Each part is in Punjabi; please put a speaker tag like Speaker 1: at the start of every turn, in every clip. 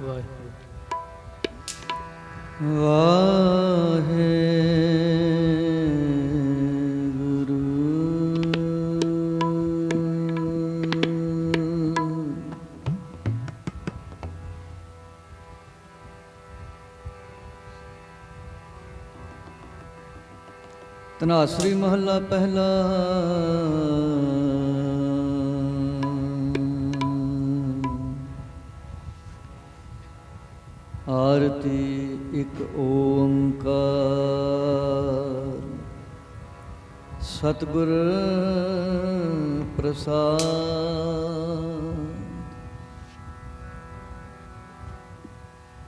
Speaker 1: ਵਾਹਿਗੁਰੂ। ਵਾਹਿਗੁਰੂ ਤਨਾਸਰੀ ਮਹੱਲਾ ਪਹਿਲਾ ਇਕ ਓੰਕਾਰ। ਸਤਗੁਰ ਪ੍ਰਸਾਦ।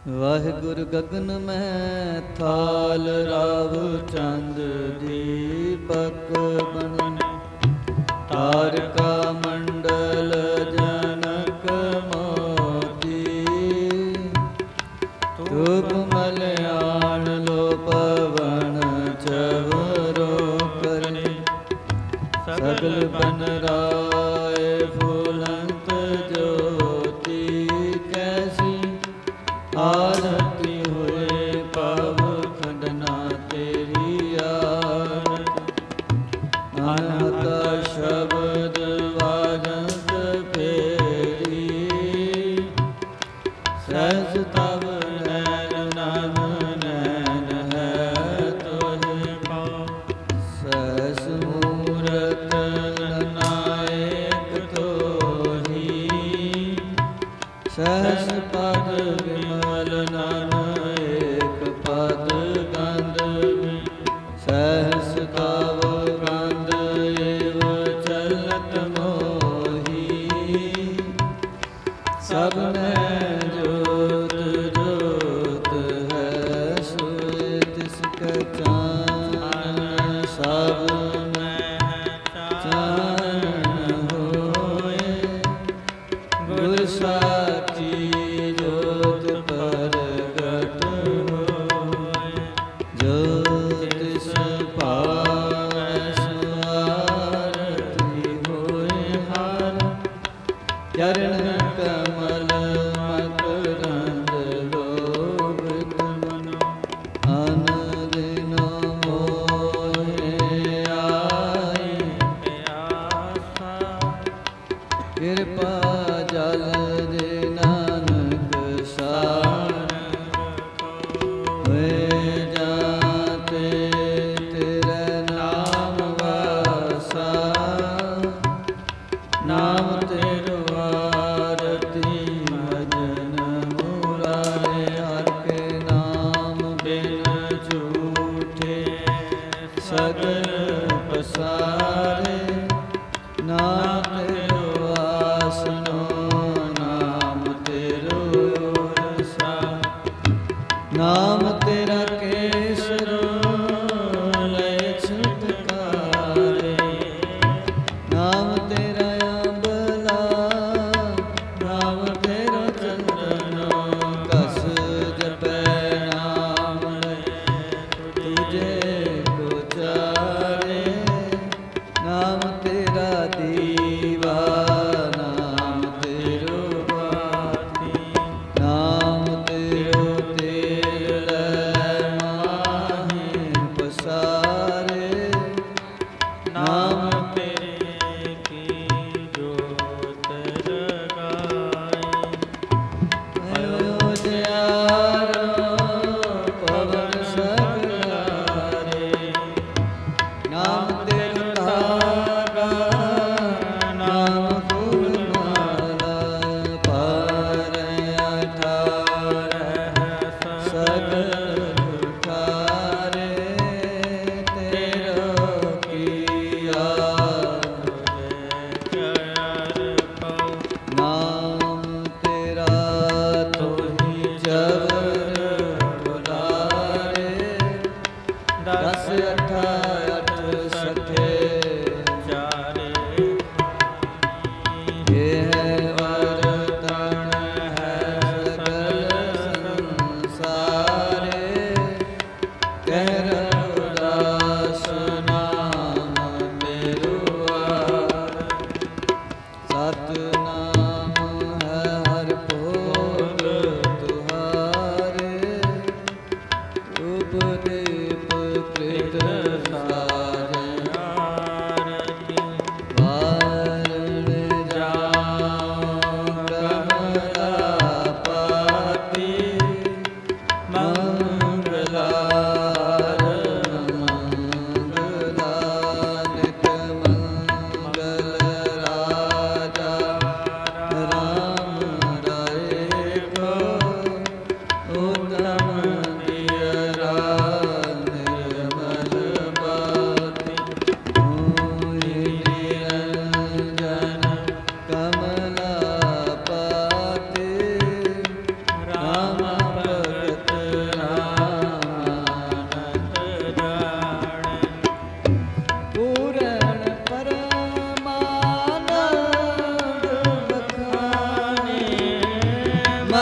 Speaker 1: ਵਾਹਿਗੁਰ ਗਗਨ ਮੈਂ ਥਾਲ ਰਾਵ ਚੰਦ ਦੀਪਕ ਬਨਨ। ਤਾਰਕਾ ਬਨਰਾ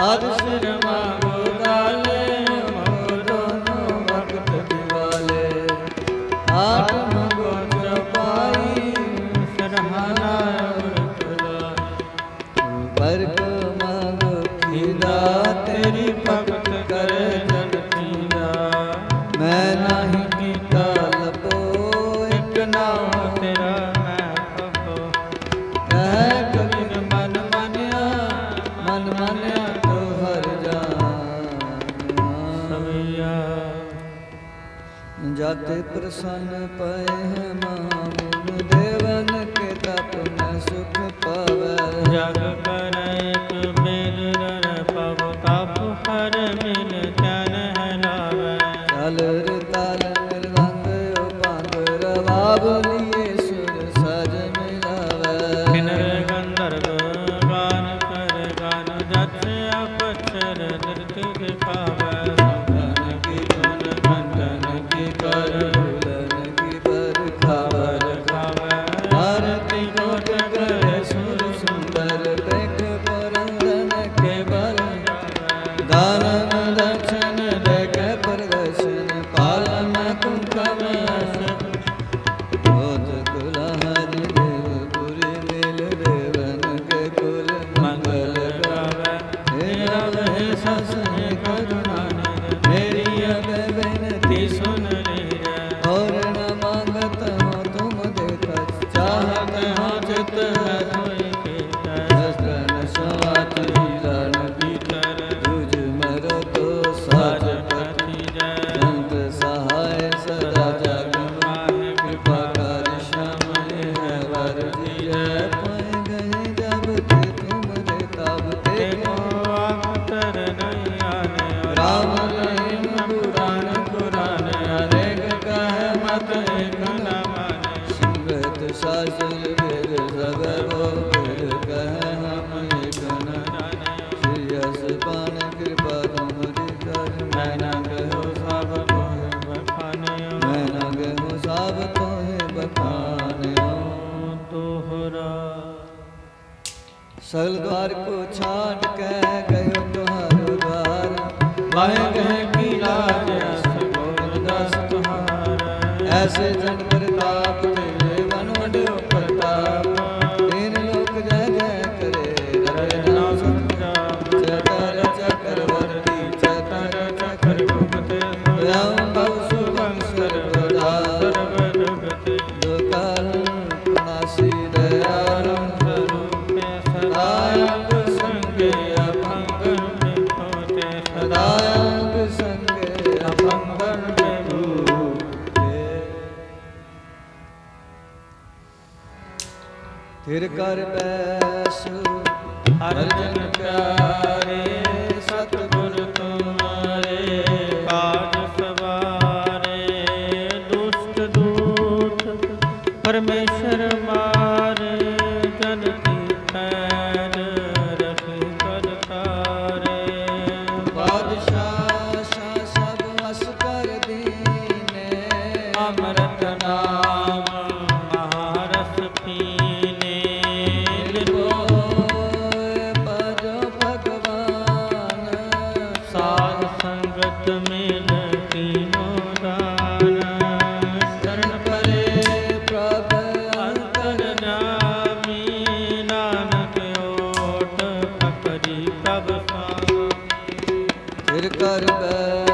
Speaker 1: અરસરમાં ਤੇ ਪ੍ਰਸੰਨ ਪਏ ਹੈ ਮਾਮੁਨ ਦੇਵਨ ਕੇ ਤਪ ਮੈਂ ਸੁਖ ਪਾਵੇ।
Speaker 2: ਜਗ ਕਰੈ ਤੁਮਿਰ ਰਰ ਪਵ ਤਪ ਹਰ ਮਿਲ ਤਨ ਹਲਾਵੇ
Speaker 1: ਚਲ ਰਤਲ ਨਿਰਵੰਗ ਉਪੰਗ ਰਵਾਬ ਥਿਰ ਕਰ ਬੈਸੁ
Speaker 2: ਹਰ ਪ੍ਰਭ ਸੁਆਮੀ ਫਿਰ ਕਰ ਬੈ